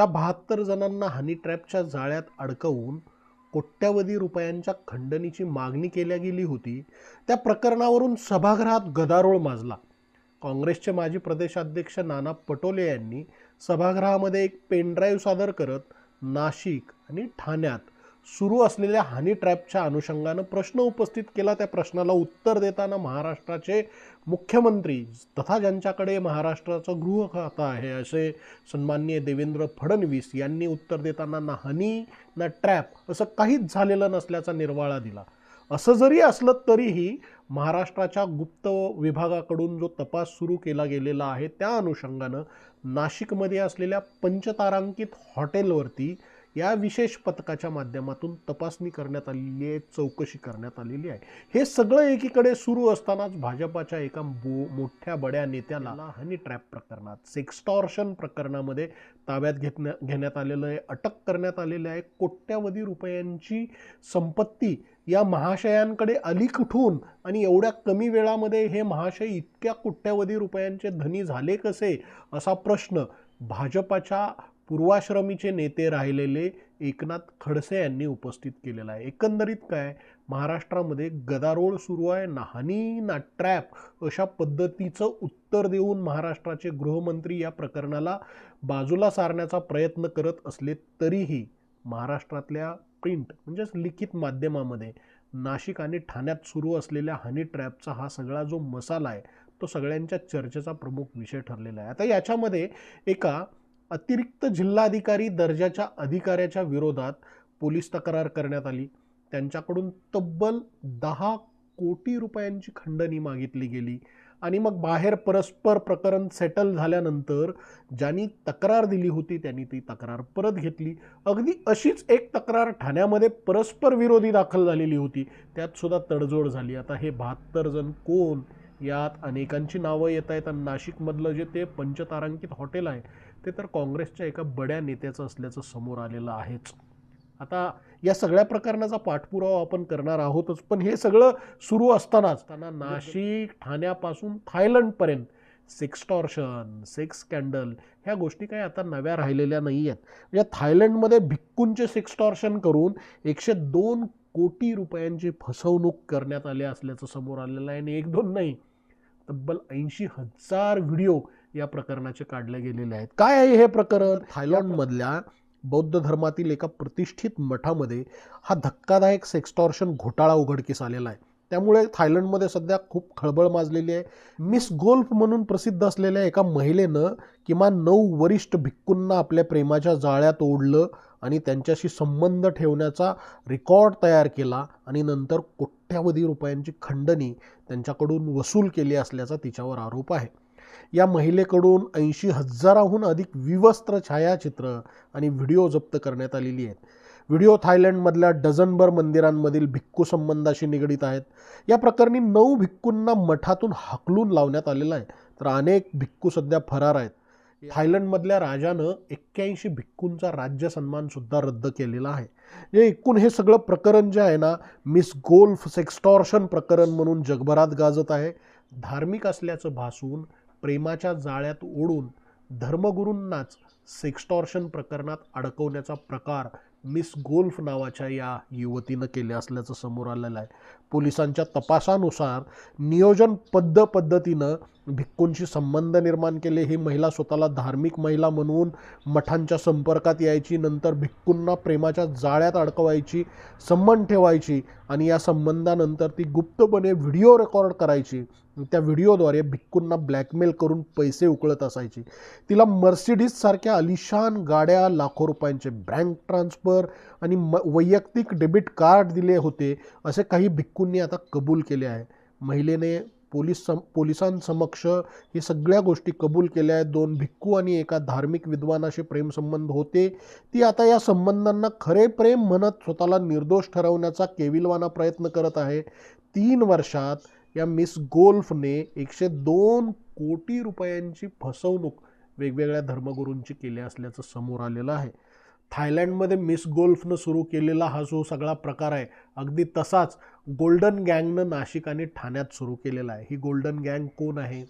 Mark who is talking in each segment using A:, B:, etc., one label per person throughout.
A: ज्या बहात्तर जणांना हनी ट्रॅपच्या जाळ्यात अडकवून कोट्यावधी रुपयांच्या खंडणीची मागणी केल्या गेली होती त्या प्रकरणावरून सभागृहात गदारोळ माजला. काँग्रेसचे माजी प्रदेशाध्यक्ष नाना पटोले यांनी सभागृहामध्ये एक पेनड्राईव्ह सादर करत नाशिक आणि ठाण्यात सुरू असलेल्या हानी ट्रॅपच्या अनुषंगानं प्रश्न उपस्थित केला. त्या प्रश्नाला उत्तर देताना महाराष्ट्राचे मुख्यमंत्री तथा ज्यांच्याकडे महाराष्ट्राचं गृह खातं आहे असे सन्माननीय देवेंद्र फडणवीस यांनी उत्तर देताना ना हनी ना ट्रॅप असं काहीच झालेलं नसल्याचा निर्वाळा दिला. असं जरी असलं तरीही महाराष्ट्राच्या गुप्त विभागाकडून जो तपास सुरू केला गेलेला आहे त्या अनुषंगानं नाशिकमध्ये असलेल्या पंचतारांकित हॉटेलवरती या विशेष पथकाच्या माध्यमातून तपासणी करण्यात आलेली आहे चौकशी करण्यात आलेली आहे. हे सगळं एकीकडे सुरू असतानाच भाजपाच्या एका बो मोठ्या बड्या नेत्याला हनी ट्रॅप प्रकरणात सेक्स्टॉर्शन प्रकरणामध्ये ताब्यात घेतण्या घेण्यात आलेलं आहे अटक करण्यात आलेलं आहे. कोट्यावधी रुपयांची संपत्ती या महाशयांकडे आली कुठून? आणि एवढ्या कमी वेळामध्ये हे महाशय इतक्या कोट्यावधी रुपयांचे धनी झाले कसे? असा प्रश्न भाजपाच्या पूर्वाश्रमीचे नेते राहिलेले एकनाथ खडसे यांनी उपस्थित केलेला आहे. एकंदरीत काय? महाराष्ट्रामध्ये गदारोळ सुरू आहे. नाहनी ना ट्रॅप अशा पद्धतीचं उत्तर देऊन महाराष्ट्राचे गृहमंत्री या प्रकरणाला बाजूला सारण्याचा प्रयत्न करत असले तरीही महाराष्ट्रातल्या प्रिंट म्हणजेच लिखित माध्यमामध्ये नाशिक आणि ठाण्यात सुरू असलेल्या हनी ट्रॅपचा हा सगळा जो मसाला आहे तो सगळ्यांच्या चर्चेचा प्रमुख विषय ठरलेला आहे. आता याच्यामध्ये एका अतिरिक्त जिल्हाधिकारी दर्जाच्या अधिकाऱ्याच्या विरोधात पोलीस तक्रार करण्यात आली. त्यांच्याकडून तब्बल दहा कोटी रुपयांची खंडणी मागितली गेली आणि मग बाहेर परस्पर प्रकरण सेटल झाल्यानंतर ज्यांनी तक्रार दिली होती त्यांनी ती तक्रार परत घेतली. अगदी अशीच एक तक्रार ठाण्यामध्ये परस्पर विरोधी दाखल झालेली होती. त्यात सुद्धा तडजोड झाली. आता हे बहात्तर जण कोण? यात अनेकांची नावं येत आहेत आणि नाशिकमधलं जे ते पंचतारांकित हॉटेल आहे ते तर काँग्रेसच्या एका बड्या नेत्याचं असल्याचं समोर आलेलं आहेच. आता या सगळ्या प्रकरणाचा पाठपुरावा आपण करणार आहोतच पण हे सगळं सुरू असतानाच त्यांना नाशिक ठाण्यापासून थायलंडपर्यंत सेक्स्टॉर्शन सेक्स स्कॅन्डल ह्या गोष्टी काही आता नव्या राहिलेल्या नाही आहेत म्हणजे थायलंडमध्ये भिक्कूंचे सेक्स्टॉर्शन करून एकशे दोन कोटी रुपयांची फसवणूक करण्यात आली असल्याचं समोर आलेलं आहे आणि एक दोन नाही तब्बल ऐंशी हजार व्हिडिओ या प्रकरणाचे काढले गेलेले आहेत. काय आहे हे प्रकरण? थायलंडमधल्या बौद्ध धर्मातील एका प्रतिष्ठित मठामध्ये हा धक्कादायक सेक्स्टॉर्शन घोटाळा उघडकीस आलेला आहे. त्यामुळे थायलंडमध्ये सध्या खूप खळबळ माजलेली आहे. मिस गोल्फ म्हणून प्रसिद्ध असलेल्या एका महिलेनं किमान नऊ वरिष्ठ भिक्कूंना आपल्या प्रेमाच्या जाळ्यात ओढलं आणि त्यांच्याशी संबंध ठेवण्याचा रेकॉर्ड तयार केला आणि नंतर कोट्यावधी रुपयांची खंडणी त्यांच्याकडून वसूल केली असल्याचा तिच्यावर आरोप आहे. या महिलेकडून ऐंशी हजाराहून अधिक विवस्त्र छायाचित्र आणि व्हिडिओ जप्त करण्यात आलेली आहेत. व्हिडिओ थायलंडमधल्या डझनभर मंदिरांमधील भिक्खू संबंधाशी निगडीत आहेत. या प्रकरणी नऊ भिक्कूंना मठातून हाकलून लावण्यात आलेलं आहे तर अनेक भिक्खू सध्या फरार आहेत. थायलंडमधल्या राजानं एक्क्याऐंशी भिक्खूंचा राज्य सन्मानसुद्धा रद्द केलेला आहे. हे एकूण हे सगळं प्रकरण जे आहे ना मिस गोल्फ सेक्स्टॉर्शन प्रकरण म्हणून जगभरात गाजत आहे. धार्मिक असल्याचं भासून प्रेमाच्या जाळ्यात ओढून धर्मगुरूंनाच सेक्स्टॉर्शन प्रकरणात अडकवण्याचा प्रकार मिस गोल्फ नावाच्या या युवतीनं केले असल्याचं समोर आलेलं आहे. पोलिसांच्या तपासानुसार नियोजन पद्ध पद्धतीनं भिक्कूंशी संबंध निर्माण केले. ही महिला स्वतःला धार्मिक महिला म्हणून मठांच्या संपर्कात यायची नंतर भिक्कूंना प्रेमाच्या जाळ्यात अडकवायची संबंध ठेवायची आणि या संबंधानंतर ती गुप्तपणे व्हिडिओ रेकॉर्ड करायची. त्या व्हिडिओद्वारे भिक्कूंना ब्लॅकमेल करून पैसे उकळत असायची. तिला मर्सिडीजसारख्या अलिशान गाड्या लाखो रुपयांचे बँक ट्रान्सफर आणि म वैयक्तिक डेबिट कार्ड दिले होते असे काही भिक्कूंनी आता कबूल केले आहे. महिलेने पोलीस सम पोलिसांसमक्ष हे सगळ्या गोष्टी कबूल केल्या आहेत. दोन भिक्खू आणि एका धार्मिक विद्वानाशी प्रेमसंबंध होते. ती आता या संबंधांना खरे प्रेम म्हणत स्वतःला निर्दोष ठरवण्याचा केविलवाना प्रयत्न करत आहे. तीन वर्षात या मिस गोल्फने एकशे दोन कोटी रुपयांची फसवणूक वेगवेगळ्या धर्मगुरूंची केली असल्याचं समोर आलेलं आहे. थायलंडमध्ये मिस गोल्फनं सुरू केलेला हा जो सगळा प्रकार आहे अगदी तसाच गोल्डन गँगनं नाशिक आणि ठाण्यात सुरू केलेला आहे. ही गोल्डन गँग कोण आहे?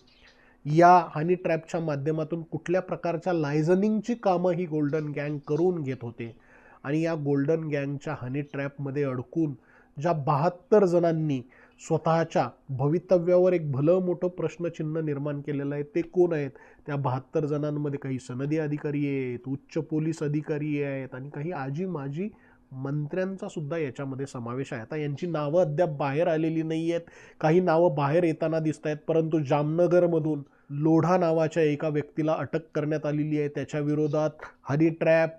A: या हनी ट्रॅपच्या माध्यमातून कुठल्या प्रकारच्या लायझनिंगची कामं ही गोल्डन गँग करून घेत होते? आणि या गोल्डन गँगच्या हनी ट्रॅपमध्ये अडकून ज्या बहात्तर जणांनी स्वतःच्या भवितव्यावर एक भलं मोठं प्रश्नचिन्ह निर्माण केलेलं आहे. ते कोण आहेत? त्या बहात्तर जणांमध्ये काही सनदी अधिकारी आहेत उच्च पोलीस अधिकारी आहेत आणि काही आजी माजी मंत्र्यांचा सुद्धा याच्यामध्ये समावेश आहे. आता यांची नावं अद्याप बाहेर आलेली नाही आहेत काही नावं बाहेर येताना दिसत आहेत परंतु जामनगरमधून लोढा नावाच्या एका व्यक्तीला अटक करण्यात आलेली आहे. त्याच्या विरोधात हनी ट्रॅप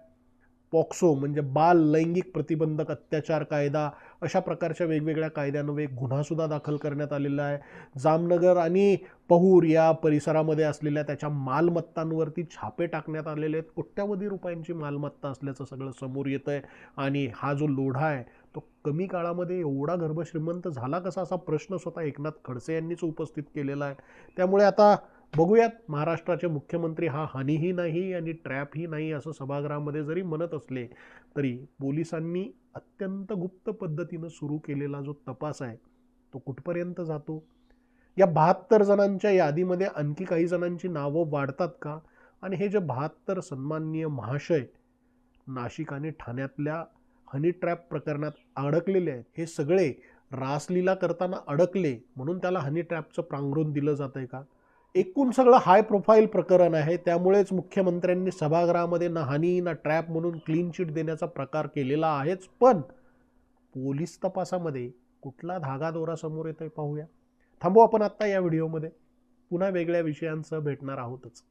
A: पॉक्सो म्हणजे बाल लैंगिक प्रतिबंधक अत्याचार कायदा अशा प्रकारच्या वेगवेगळ्या कायद्यान्वये गुन्हासुद्धा दाखल करण्यात आलेला आहे. जामनगर आणि पहूर या परिसरामध्ये असलेल्या त्याच्या मालमत्तांवरती छापे टाकण्यात आलेले आहेत. कोट्यावधी रुपयांची मालमत्ता असल्याचं सगळं समोर येतं आहे आणि हा जो लोढा आहे तो कमी काळामध्ये एवढा गर्भश्रीमंत झाला कसा असा प्रश्न स्वतः एकनाथ खडसे यांनीच उपस्थित केलेला आहे. त्यामुळे आता बघूयात. महाराष्ट्राचे मुख्यमंत्री हा हानीही नाही आणि ट्रॅपही नाही असं सभागृहामध्ये जरी म्हणत असले तरी पोलिसांनी अत्यंत गुप्त पद्धतीनं सुरू केलेला जो तपास आहे तो कुठपर्यंत जातो? या बहात्तर जणांच्या यादीमध्ये आणखी काही जणांची नावं वाढतात का? आणि हे जे बहात्तर सन्माननीय महाशय नाशिक आणि ठाण्यातल्या हनी ट्रॅप प्रकरणात अडकलेले आहेत हे सगळे रासलीला करताना अडकले म्हणून त्याला हनी ट्रॅपचं प्रांगरून दिलं जातं आहे का? एकूण सगळं हाय प्रोफाईल प्रकरण आहे. त्यामुळेच मुख्यमंत्र्यांनी सभागृहामध्ये ना हानी ना ट्रॅप म्हणून क्लीन चिट देण्याचा प्रकार केलेला आहेच. पण पोलीस तपासामध्ये कुठला धागा दोरा समोर येतोय पाहूया. थांबू आपण आत्ता या व्हिडिओमध्ये पुन्हा वेगळ्या विषयांसह भेटणार आहोतच.